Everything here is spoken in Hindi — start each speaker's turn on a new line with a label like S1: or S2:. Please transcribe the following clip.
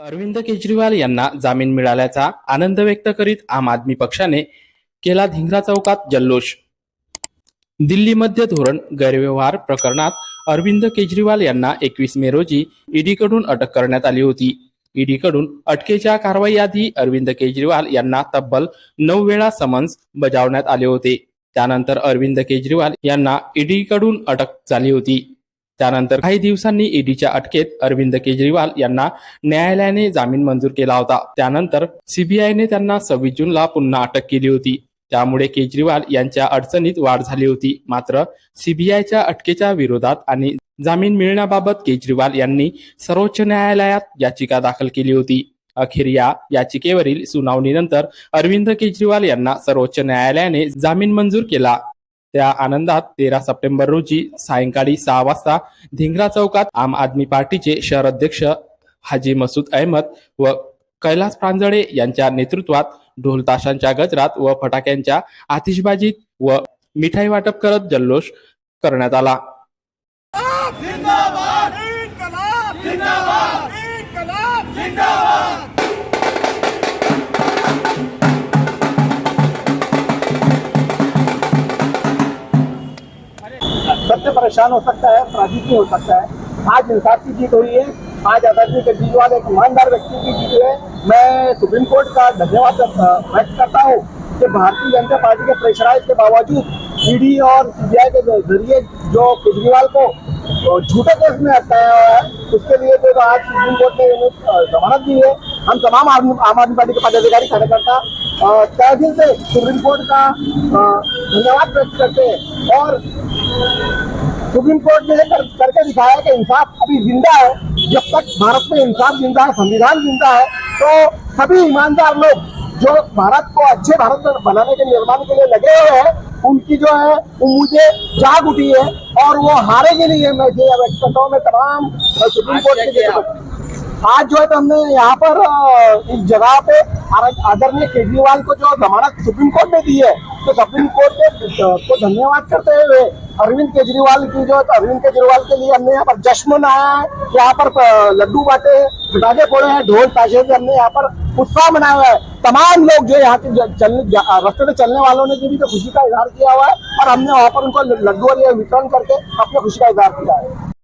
S1: अरविंद केजरीवाल यांना जामीन मिळाल्याचा आनंद व्यक्त करीत आम आदमी पक्षाने केला धिंगरा चौकात जल्लोष. दिल्ली मध्य धोरण गैरव्यवहार प्रकरणात अरविंद केजरीवाल यांना एकवीस मे रोजी ईडीकडून अटक करण्यात आली होती. ईडीकडून अटकेच्या कारवाई आधी अरविंद केजरीवाल यांना तब्बल नऊ वेळा समन्स बजावण्यात आले होते. त्यानंतर अरविंद केजरीवाल यांना ईडीकडून अटक झाली होती. त्यानंतर काही दिवसांनी ईडीच्या अटकेत अरविंद केजरीवाल यांना न्यायालयाने जामीन मंजूर केला होता. त्यानंतर सीबीआयने त्यांना सव्वीस जूनला पुन्हा अटक केली होती. त्यामुळे केजरीवाल यांच्या अडचणीत वाढ झाली होती. मात्र सीबीआयच्या अटकेच्या विरोधात आणि जामीन मिळण्याबाबत केजरीवाल यांनी सर्वोच्च न्यायालयात याचिका दाखल केली होती. अखेर या याचिकेवरील सुनावणीनंतर अरविंद केजरीवाल यांना सर्वोच्च न्यायालयाने जामीन मंजूर केला. त्या आनंदात तेरा सप्टेंबर रोजी सायंकाळी सहा वाजता धिंगरा चौकात आम आदमी पार्टीचे शहर अध्यक्ष हाजी मसूद अहमद व कैलास प्रांजळे यांच्या नेतृत्वात ढोल ताशांच्या गजरात व फटाक्यांच्या आतिषबाजीत व मिठाई वाटप करत जल्लोष करण्यात आला.
S2: जिंदाबाद! इनकलाब जिंदाबाद इनकलाब जिंदाबाद!
S3: सबसे परेशान हो सकता है, अपराधी भी हो सकता है। आज इंसाफ की जीत हुई है। आज आज़ादी के केजरीवाल एक ईमानदार व्यक्ति की जीत है। मैं सुप्रीम कोर्ट का धन्यवाद व्यक्त करता हूँ कि भारतीय जनता पार्टी के प्रेशराइज के बावजूद ईडी और सीबीआई के ज़रिए जो केजरीवाल को झूठे केस में अटकाया हुआ है, उसके लिए जो आज सुप्रीम कोर्ट ने उन्हें जमानत दी है। हम तमाम आम आदमी पार्टी के पदाधिकारी, कार्यकर्ता तय से सुप्रीम कोर्ट का धन्यवाद व्यक्त करते हैं। और सुप्रीम कोर्ट ने कर, करके दिखाया कि इंसाफ अभी ज़िंदा है। जब तक भारत में इंसाफ ज़िंदा है संविधान ज़िंदा है तो सभी ईमानदार लोग जो भारत को अच्छे भारत में बनाने के निर्माण के लिए लगे हुए हैं उनकी जो है वो मुझे जाग उठी है और वो हारेंगे नहीं है। मैं ये व्यक्त करता हूँ मैं तमाम सुप्रीम कोर्ट के आज जो है तो हमने यहाँ पर इस जगह पे आदरणीय केजरीवाल को जो जमानत सुप्रीम कोर्ट ने दी है तो सुप्रीम कोर्ट के धन्यवाद करते हुए अरविंद केजरीवाल की जो अरविंद केजरीवाल के लिए हमने यहाँ पर जश्न मनाया है। यहाँ पर लड्डू बांटे हैं, पटाखे फोड़े हैं, ढोल ताशे हमने यहाँ पर उत्साह मनाया है। तमाम लोग जो यहाँ के चलने रास्ते में चलने वालों ने भी तो खुशी का इजहार किया हुआ है और हमने वहाँ पर उनको लड्डू और वितरण करके अपने खुशी का इजहार किया है।